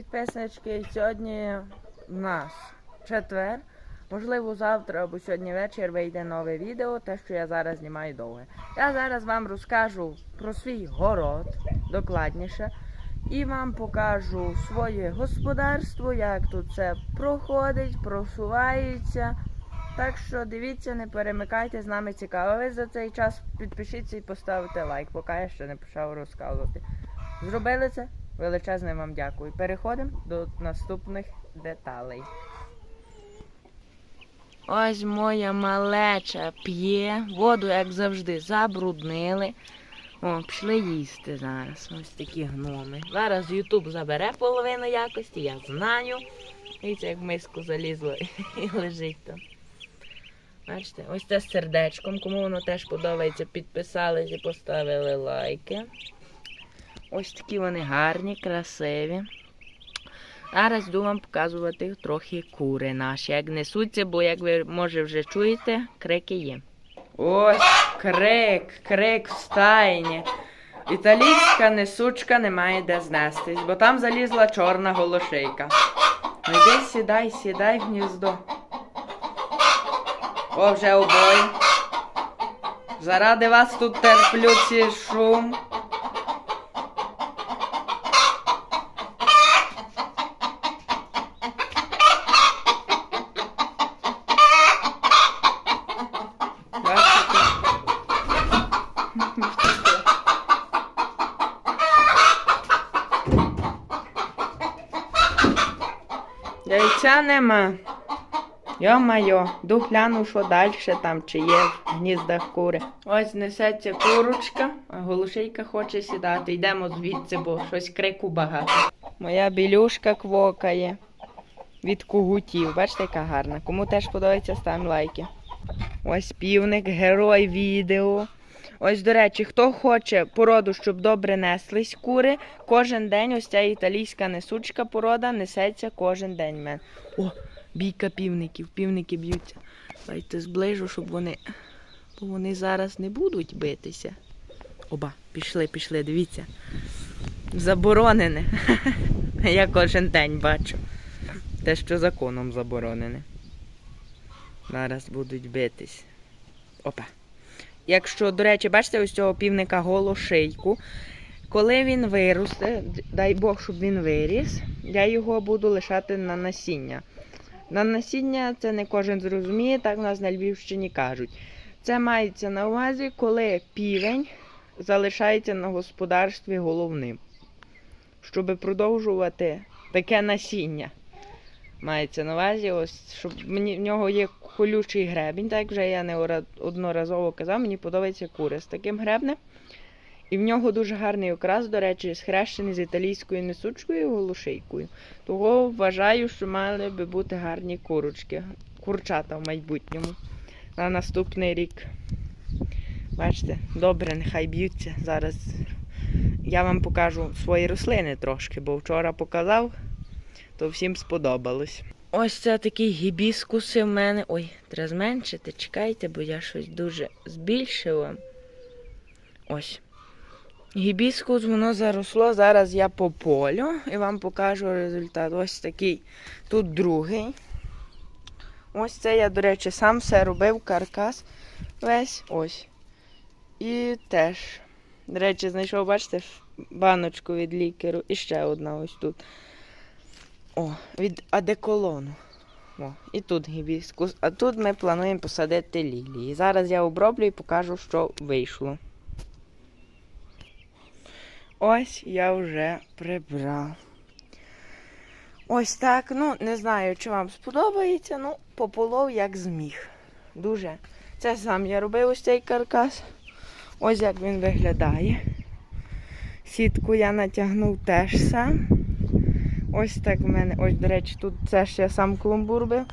підписнички. Сьогодні в нас четвер. Можливо, завтра або сьогодні вечір вийде нове відео, те, що я зараз знімаю довге. Я зараз вам розкажу про свій город докладніше. І вам покажу своє господарство, як тут це проходить, просувається. Так що дивіться, не перемикайте, з нами цікаво. Ви за цей час підпишіться і поставте лайк, поки я ще не почав розказувати. Зробили це? Величезне вам дякую. Переходимо до наступних деталей. Ось моя малеча п'є. Воду, як завжди, забруднили. О, пішли їсти зараз. Ось такі гноми. Зараз Ютуб забере половину якості, я знаю. Дивіться, як в миску залізло і лежить там. Бачите, ось це з сердечком. Кому воно теж подобається, підписались і поставили лайки. Ось такі вони гарні, красиві. Зараз йду вам показувати трохи кури наші, як несуться, бо, як ви може вже чуєте, крики є. Ось крик, крик в стайні. Італійська несучка не має де знестись, бо там залізла чорна голошейка. Ну йди, сідай, сідай в гніздо. О, вже обоє. Заради вас тут терплю цей шум. Бачите? Яйця нема. Йо-майо, ду гляну, що далі там, чи є в гніздах кури. Ось несеться курочка, а голушейка хоче сідати. Йдемо звідси, бо щось крику багато. Моя білюшка квокає від кугутів. Бачите, яка гарна. Кому теж подобається, ставимо лайки. Ось півник, герой відео. Ось, до речі, хто хоче породу, щоб добре неслись кури, кожен день ось ця італійська несучка порода несеться кожен день в мене. О, бійка півників, півники б'ються. Давайте зближу, щоб вони. Бо вони зараз не будуть битися. Оба, пішли, пішли, дивіться. Заборонене. Я кожен день бачу. Те, що законом заборонене. Зараз будуть битись. Опа. Якщо, до речі, бачите, ось цього півника голошийку. Коли він виросте, дай Бог, щоб він виріс, я його буду лишати на насіння. На насіння це не кожен зрозуміє, так у нас на Львівщині кажуть. Це мається на увазі, коли півень залишається на господарстві головним, щоб продовжувати таке насіння. Мається на увазі, ось, щоб мені в нього є колючий гребінь, так вже я неодноразово казав, мені подобається кури з таким гребнем. І в нього дуже гарний окрас, до речі, схрещений з італійською несучкою і голушейкою. Того вважаю, що мали би бути гарні курочки, курчата в майбутньому на наступний рік. Бачите, добре, нехай б'ються. Зараз я вам покажу свої рослини трошки, бо вчора показав, то всім сподобалось. Ось це такі гібіскуси в мене. Ой, треба зменшити, чекайте, бо я щось дуже збільшила. Ось. Гібіскус, воно заросло. Зараз я по полю і вам покажу результат. Ось такий. Тут другий. Ось це я, до речі, сам все робив, каркас весь. Ось. І теж. До речі, знайшов, бачите, баночку від лікеру. І ще одна ось тут. О, від адеколону. О, і тут гібіскус. А тут ми плануємо посадити лілії. Зараз я оброблю і покажу, що вийшло. Ось я вже прибрав. Ось так. Ну, не знаю, чи вам сподобається. Ну, пополов як зміг. Дуже. Це сам я робив ось цей каркас. Ось як він виглядає. Сітку я натягнув теж сам. Ось так в мене. Ось, до речі, тут це ж я сам клумбур бив,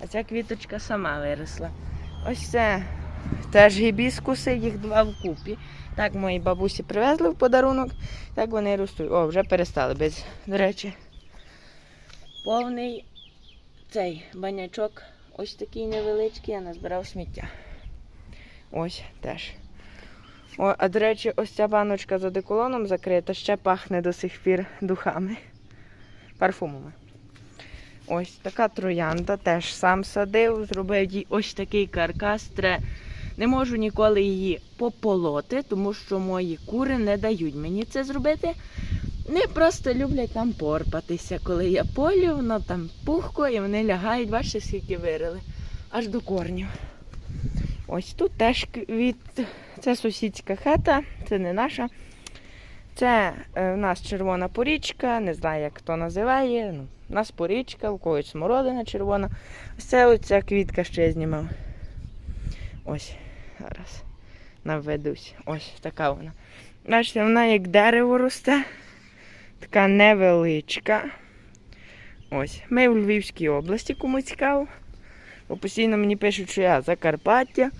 а ця квіточка сама виросла. Ось це теж гібіскуси, їх два вкупі. Так мої бабусі привезли в подарунок, так вони ростуть. О, вже перестали без, до речі. Повний цей банячок, ось такий невеличкий, я назбирав сміття. Ось теж. О, а до речі, ось ця баночка з одеколоном закрита, ще пахне до сих пір духами. Парфумами. Ось така троянда, теж сам садив, зробив їй ось такий каркас. Не можу ніколи її пополоти, тому що мої кури не дають мені це зробити. Вони просто люблять там порпатися. Коли я полю, воно там пухко і вони лягають, бачите, скільки вирили, аж до корнів. Ось тут теж від... це сусідська хата, це не наша. Це е, в нас червона порічка, не знаю, як хто називає. Ну, у нас порічка, у когось смородина червона. Ось це оця квітка що я знімав. Ось, зараз наведусь. Ось така вона. Бачите, вона як дерево росте, така невеличка. Ось. Ми в Львівській області, кому цікаво. Бо постійно мені пишуть, що я Закарпаття.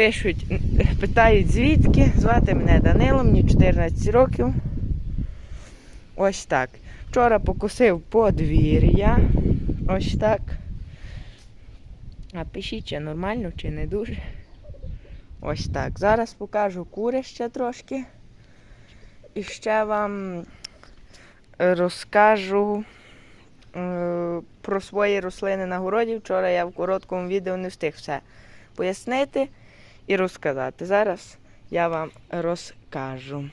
Пишуть, питають звідки. Звати мене Данило, мені 14 років. Ось так. Вчора покусив подвір'я. Ось так. А пишіть, чи нормально, чи не дуже. Ось так. Зараз покажу кури ще трошки. І ще вам розкажу е, про свої рослини на городі. Вчора я в короткому відео не встиг все пояснити і розказати. Зараз я вам розкажу.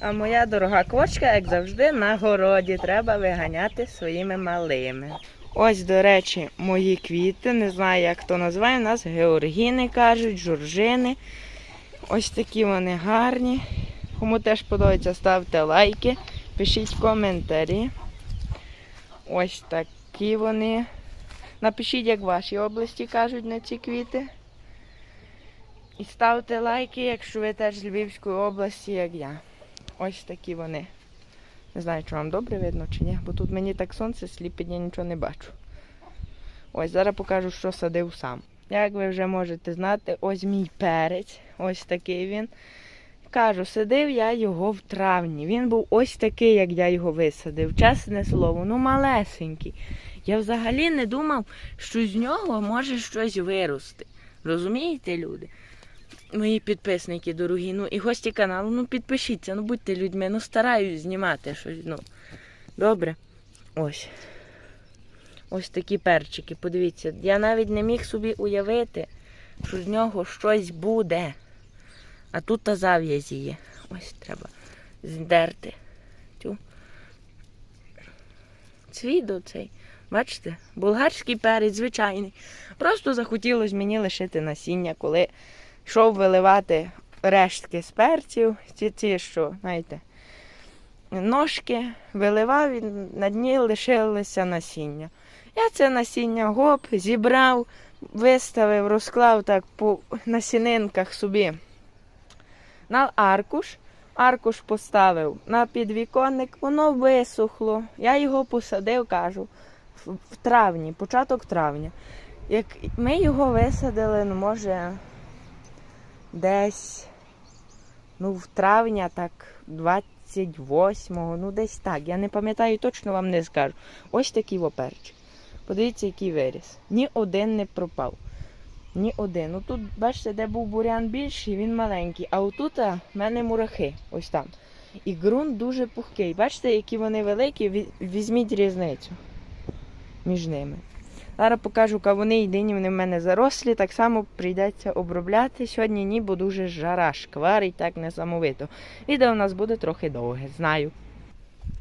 А моя дорога квочка, як завжди, на городі. Треба виганяти своїми малими. Ось, до речі, мої квіти. Не знаю, як хто називає. У нас георгіни кажуть, журжини. Ось такі вони гарні. Кому теж подобається, ставте лайки, пишіть коментарі. Ось такі вони. Напишіть, як в вашій області кажуть на ці квіти. І ставте лайки, якщо ви теж з Львівської області, як я. Ось такі вони. Не знаю, чи вам добре видно чи ні, бо тут мені так сонце сліпить, я нічого не бачу. Ось зараз покажу, що садив сам. Як ви вже можете знати, ось мій перець. Ось такий він. Кажу, садив я його в травні. Він був ось такий, як я його висадив. Чесне слово, ну малесенький. Я взагалі не думав, що з нього може щось вирости. Розумієте, люди? Мої підписники дорогі, ну і гості каналу, ну підпишіться, ну будьте людьми, ну стараюсь знімати щось. ну. Добре. Ось. Ось такі перчики, подивіться. Я навіть не міг собі уявити, що з нього щось буде. А тут та зав'язі є. Ось треба здерти. Тю. Цвіт оцей. Бачите? Болгарський перець, звичайний. Просто захотілося мені лишити насіння, коли йшов виливати рештки з ці, ці що, знаєте, ножки виливав і на дні лишилося насіння. Я це насіння гоп, зібрав, виставив, розклав так по насінинках собі на аркуш. Аркуш поставив на підвіконник, воно висохло. Я його посадив, кажу, в травні, початок травня. Як ми його висадили, ну, може, десь ну, в травня, так, 28-го, ну десь так. Я не пам'ятаю, точно вам не скажу. Ось такий оперчик. Подивіться, який виріс. Ні один не пропав. Ні один. Ну тут, бачите, де був бурян більший, він маленький. А отут в мене мурахи, ось там. І ґрунт дуже пухкий. Бачите, які вони великі, візьміть різницю між ними. Зараз покажу кавуни і дині, вони в мене зарослі. Так само прийдеться обробляти. Сьогодні ні, бо дуже жара, шкварить, так несамовито. Відео у нас буде трохи довге, знаю.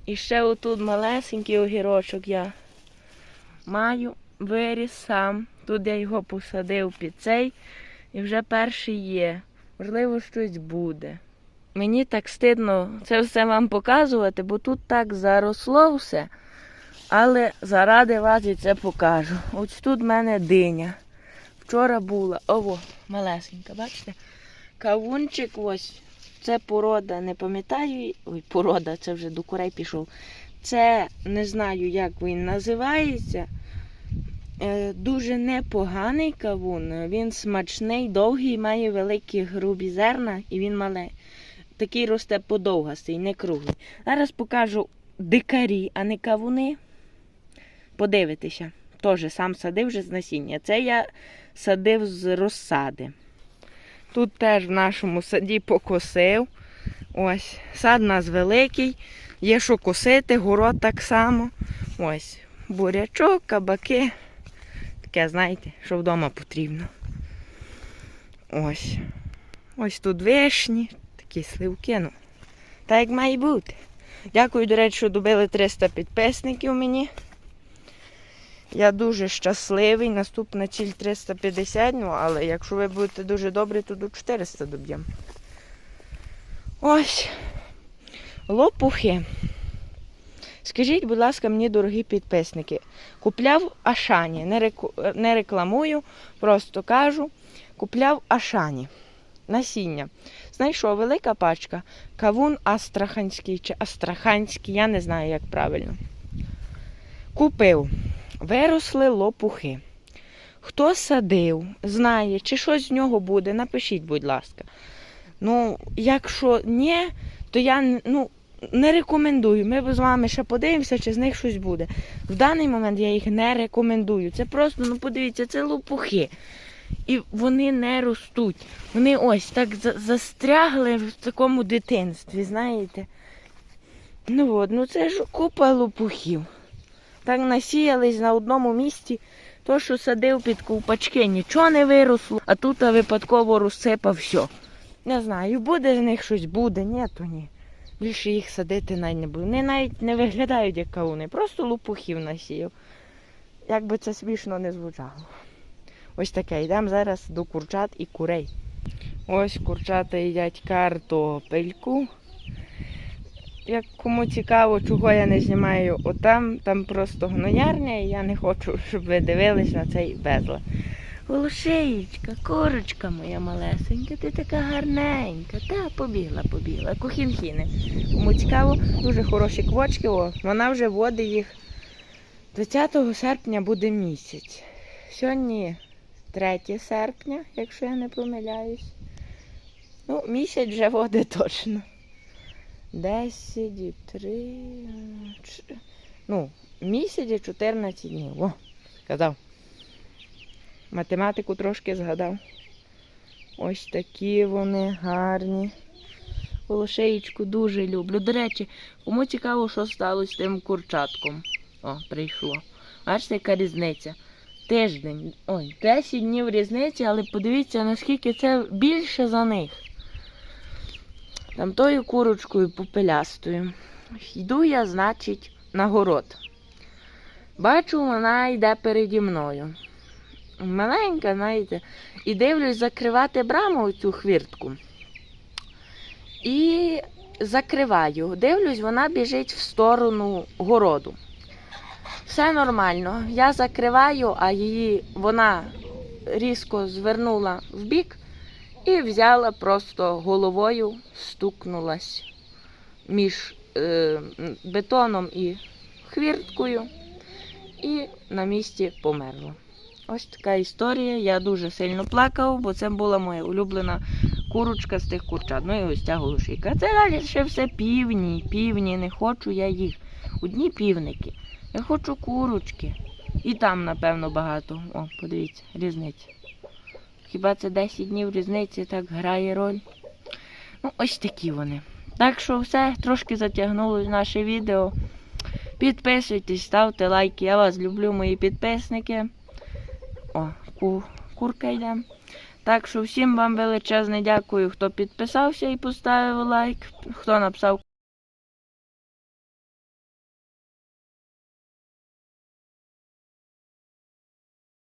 І ще отут малесенький огірочок я маю, виріс сам. Тут я його посадив під цей, і вже перший є. Можливо, щось буде. Мені так стидно це все вам показувати, бо тут так заросло все. Але заради вас і це покажу. Ось тут в мене диня. Вчора була, ово, малесенька, бачите? Кавунчик ось. Це порода, не пам'ятаю. Ой, порода, це вже до курей пішов. Це не знаю, як він називається. Е, Дуже непоганий кавун. Він смачний, довгий, має великі грубі зерна і він мале. Такий росте подовгастий, не круглий. Зараз покажу дикарі, а не кавуни. Подивитися. Теж сам садив вже з насіння. Це я садив з розсади. Тут теж в нашому саді покосив. Ось, сад у нас великий. Є що косити, город так само. Ось, бурячок, кабаки. Таке, знаєте, що вдома потрібно. Ось. Ось тут вишні, такі сливки, ну. Так як має бути. Дякую, до речі, що добили 300 підписників мені. Я дуже щасливий. Наступна ціль 350, ну, але якщо ви будете дуже добрі, то до 400 доб'ємо. Ось. Лопухи. Скажіть, будь ласка, мені, дорогі підписники, купляв Ашані, не, реку... не рекламую, просто кажу, купляв Ашані. Насіння. Знайшов велика пачка. Кавун астраханський чи астраханський, я не знаю, як правильно. Купив. Виросли лопухи. Хто садив, знає, чи щось з нього буде, напишіть, будь ласка. Ну, якщо ні, то я ну, не рекомендую. Ми з вами ще подивимося, чи з них щось буде. В даний момент я їх не рекомендую. Це просто, ну подивіться, це лопухи. І вони не ростуть. Вони ось так за- застрягли в такому дитинстві, знаєте. Ну от, ну це ж купа лопухів. Так насіялись на одному місці. То, що садив під ковпачки, нічого не виросло, а тут випадково розсипав все. Не знаю, буде з них щось буде, ні, то ні. Більше їх садити навіть не буду. Вони навіть не виглядають як кауни, просто лопухів насіяв. Як би це смішно не звучало. Ось таке, йдемо зараз до курчат і курей. Ось курчата їдять картопельку. Як кому цікаво, чого я не знімаю отам, там просто гноярня, і я не хочу, щоб ви дивились на цей безлад. Голошеєчка, корочка моя малесенька, ти така гарненька. Та побігла, побігла. Кохінхіни. Кому цікаво, дуже хороші квочки. О, вона вже водить їх. 20 серпня буде місяць. Сьогодні 3 серпня, якщо я не помиляюсь. Ну, місяць вже водить точно. 10, 3, ну, місяць і 14 днів. О, сказав. Математику трошки згадав. Ось такі вони гарні. Волошеєчку дуже люблю. До речі, кому цікаво, що сталося з тим курчатком. О, прийшло. Бачите, яка різниця. Тиждень. Ой, 10 днів різниці, але подивіться, наскільки це більше за них. Там тою курочкою попелястою. Йду я, значить, на город. Бачу, вона йде переді мною. Маленька, знаєте, і дивлюсь закривати браму цю хвіртку. І закриваю. Дивлюсь, вона біжить в сторону городу. Все нормально. Я закриваю, а її вона різко звернула в бік і взяла просто головою, стукнулась між е, бетоном і хвірткою, і на місці померла. Ось така історія. Я дуже сильно плакав, бо це була моя улюблена курочка з тих курчат. Ну і ось ця голушейка. А це далі ще все півні, півні, не хочу я їх. Одні півники. Я хочу курочки. І там, напевно, багато. О, подивіться, різниця. Хіба це 10 днів різниці так грає роль? Ну, ось такі вони. Так що все, трошки затягнулось наше відео. Підписуйтесь, ставте лайки. Я вас люблю, мої підписники. О, ку- курка йде. Так що всім вам величезне дякую, хто підписався і поставив лайк, хто написав